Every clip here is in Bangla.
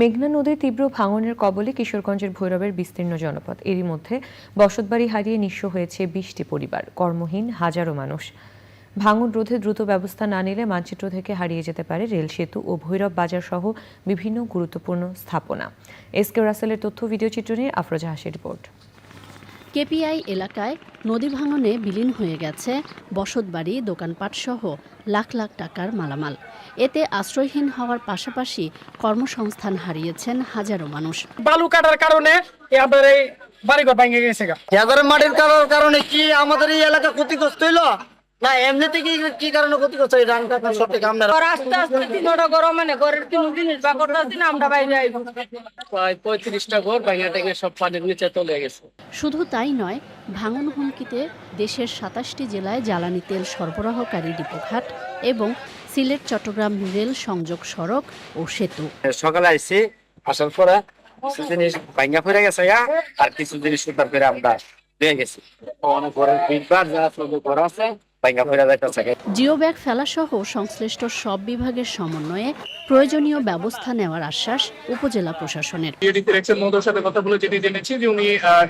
মেঘনা নদীর তীব্র ভাঙনের কবলে কিশোরগঞ্জের ভৈরবের বিস্তীর্ণ জনপদ। এরই মধ্যে বসতবাড়ি হারিয়ে নিঃস্ব হয়েছে বিশটি পরিবার, কর্মহীন হাজারো মানুষ। ভাঙন রোধে দ্রুত ব্যবস্থা না নিলে মানচিত্র থেকে হারিয়ে যেতে পারে রেল সেতু ও ভৈরব বাজার সহ বিভিন্ন গুরুত্বপূর্ণ স্থাপনা। এস কে রাসেলের তথ্য, ভিডিও চিত্র নিয়ে আফরোজা হাসির রিপোর্ট। কেপিআই এলাকায় নদী ভাঙনে বিলীন হয়ে গেছে বসতবাড়ি দোকানপাট সহ লাখ লাখ টাকার মালামাল। এতে আশ্রয়হীন হওয়ার পাশাপাশি কর্মসংস্থান হারিয়েছেন হাজারো মানুষ। বালু কাটার কারণে আমাদের বাড়িঘর ভেঙে গেছে মাটির কারণে কি আমাদের এই এলাকা ক্ষতিগ্রস্ত হইল? না এমনিতে কি কি কারণে এই সঠিক আমরা আর আস্তে আস্তে তিনটা গরম মানে ঘরের তিন জিনিস বা করতেছি না আমরা বাইরে আইব। প্রায় পঁয়ত্রিশটা ঘর ভেঙে টেঙে সব পানির নিচে চলে গেছে। শুধু তাই নয় ভাঙন হুমকিতে দেশের সাতাশটি জেলায় জ্বালানি তেল সরবরাহকারী ডিপোঘাট এবং সিলেট চট্টগ্রাম রেল সংযোগ সড়ক ও সেতু। সকালে আইসি আসার পরে কিছু জিনিস ফিরে গেছে আর কিছু জিনিস সুতার করে আমরা দিয়ে গেছি। অনেক ঘরের যা সব ঘর আছে জিও ব্যাগ ফেলাসহ সংশ্লিষ্ট সব বিভাগের সমন্বয়ে প্রয়োজনীয় ব্যবস্থা নেওয়ার আশ্বাস উপজেলা প্রশাসনের। সাথে কথা বলে যেটি জেনেছি যে উনি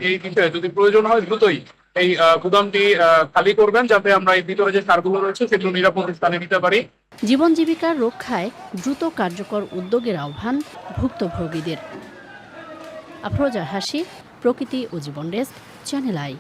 এই বিষয়ে যদি প্রয়োজন হয় দ্রুতই এই গুদামটি খালি করবেন যাতে আমরা এই ভিতরে যে সারগুলো রয়েছে সেগুলো নিরাপদ স্থানে নিতে পারি। জীবন জীবিকার রক্ষায় দ্রুত কার্যকর উদ্যোগের আহ্বান ভুক্তভোগীদের। আফরোজা হাসি প্রকৃতি ও জীবন ডেস্ক চ্যানেল আই।